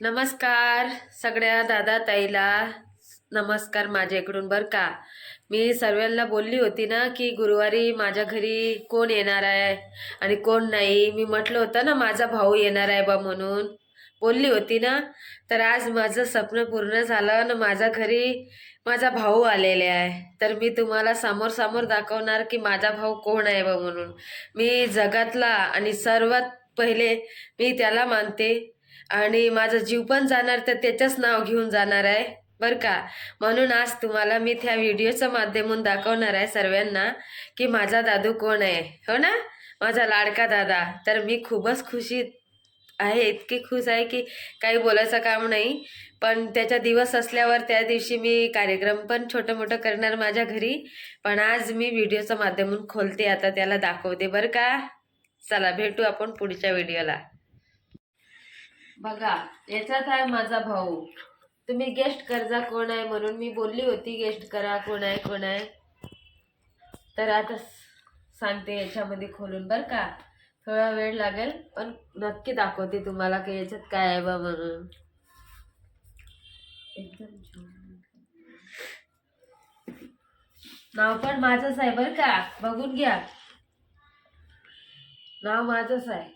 नमस्कार सगळ्या दादा ताईला. नमस्कार माझ्या इकडून बरं का. मी सर्वांना बोलली होती ना की गुरुवारी माझ्या घरी कोण येणार आहे आणि कोण नाही? मी म्हटलं होतं ना माझा भाऊ येणार आहे बा म्हणून. बोलली होती ना. तर आज माझं स्वप्न पूर्ण झालं ना माझ्या घरी माझा भाऊ आलेले आहे. तर मी तुम्हाला समोर समोर दाखवणार की माझा भाऊ कोण आहे बा म्हणून. मी जगातला आणि सर्वात पहिले मी त्याला मानते. आणि माझा जीव पण जाणार तर त्याचंच नाव घेऊन जाणार आहे बरं का? म्हणून आज तुम्हाला मी त्या व्हिडिओचं माध्यमून दाखवणार आहे सर्वांना की माझा दादू कोण आहे हो ना? माझा लाडका दादा. तर मी खूपच खुशीत आहे इतकी खुश आहे की काही बोलायचं काम नाही. पण त्याचा दिवस असल्यावर त्या दिवशी मी कार्यक्रम पण छोटं मोठं करणार माझ्या घरी. पण आज मी व्हिडिओचं माध्यमून खोलते आता त्याला दाखवते बरं का? चला भेटू आपण पुढच्या व्हिडिओला. बघा याच्यात आहे माझा भाऊ. तुम्ही गेस्ट कर्जा कोण आहे म्हणून मी बोलली होती गेस्ट करा कोण आहे कोण आहे. तर आता सांगते याच्यामध्ये खोलून बरं का. थोडा वेळ लागेल पण नक्की दाखवते तुम्हाला की याच्यात काय आहे बा म्हणून. एकदम नाव पण माझंच आहे बरं का. बघून घ्या. नाव माझंच आहे.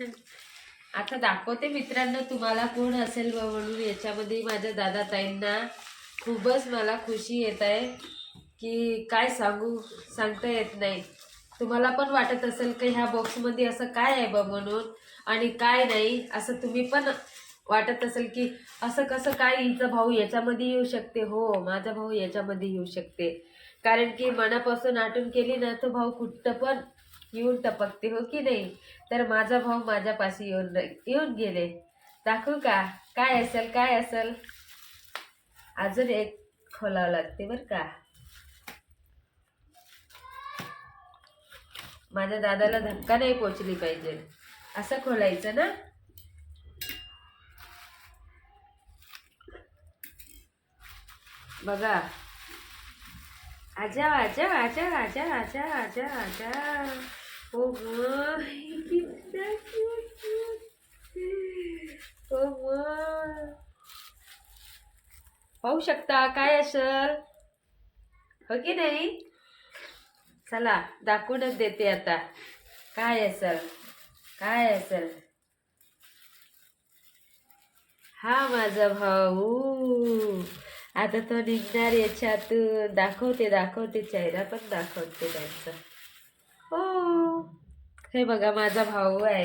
आता दाखवते मित्रांनो तुम्हाला कोण असेल बा म्हणून याच्यामध्ये माझ्या दादा ताईंना खूपच मला खुशी येत आहे की काय सांगू सांगता येत नाही. तुम्हाला पण वाटत असेल की ह्या बॉक्समध्ये असं काय आहे बा म्हणून? आणि काय नाही असं तुम्ही पण वाटत असेल की असं कसं काय हिचा भाऊ याच्यामध्ये येऊ शकते? हो माझा भाऊ याच्यामध्ये येऊ शकते. कारण की मनापासून आठवण केली ना तो भाऊ कुठं पण येऊन टपकते हो की नाही? तर माझा भाऊ माझ्यापाशी येऊन येऊन गेले. दाखवू का? काय असेल काय असेल? अजून एक खोलावं लागते बरं का. माझ्या दादाला धक्का नाही पोचली पाहिजे. असं खोलायचं ना? बघा. आजा आजा आजा आजा आजा आजा आजा. ओ मग पाहू शकता काय असेल हो की नाही? चला दाखवूनच देते आता. काय असेल? काय असेल? हा माझा भाऊ. आता तो निघणार याच्यात दाखवते दाखवते. चेहरा पण दाखवते त्यांचा. हो. हे बघा माझा भाऊ आहे.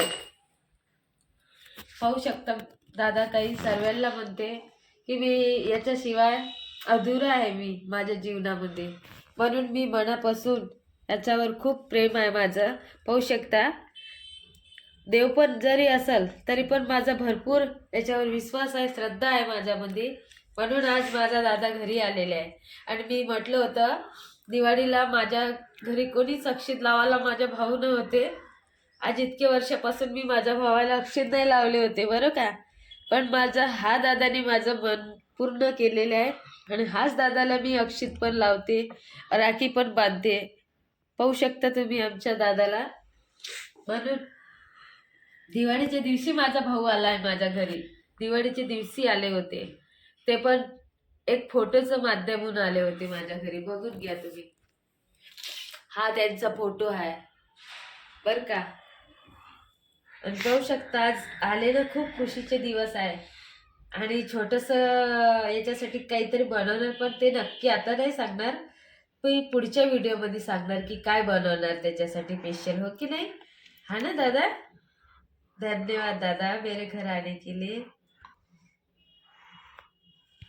पाहू शकता दादा ताई सर्वांना म्हणते की मी याच्याशिवाय अधुरा आहे मी माझ्या जीवनामध्ये. म्हणून मी मनापासून याच्यावर खूप प्रेम आहे माझं. पाहू शकता देव पण जरी असेल तरी पण माझा भरपूर याच्यावर विश्वास आहे श्रद्धा आहे माझ्यामध्ये. म्हणून आज माझा दादा घरी आलेला आहे. आणि मी म्हटलं होतं दिवाळीला माझ्या घरी कोणीच अक्षित लावायला माझ्या भाऊ नव्हते. आज इतके वर्षापासून मी माझ्या भावाला अक्षित नाही लावले होते बरं का? पण माझा हा दादाने माझं मन पूर्ण केलेलं आहे. आणि हाच दादाला मी अक्षित पण लावते राखी पण बांधते. पाहू शकता तुम्ही आमच्या दादाला. म्हणून दिवाळीच्या दिवशी माझा भाऊ आला आहे माझ्या घरी. दिवाळीच्या दिवशी आले होते. ते पण एक फोटोचं माध्यमून आले होते माझ्या घरी. बघून घ्या तुम्ही. हा त्यांचा फोटो आहे. बर का? आणि जाऊ शकता आज आले ना खूप खुशीचे दिवस आहे. आणि छोटस याच्यासाठी काहीतरी बनवणार पण ते नक्की आता नाही सांगणार. मी पुढच्या व्हिडिओमध्ये सांगणार की काय बनवणार त्याच्यासाठी स्पेशल हो की नाही? हा ना दादा? धन्यवाद दादा मेरे घर आने के लिए.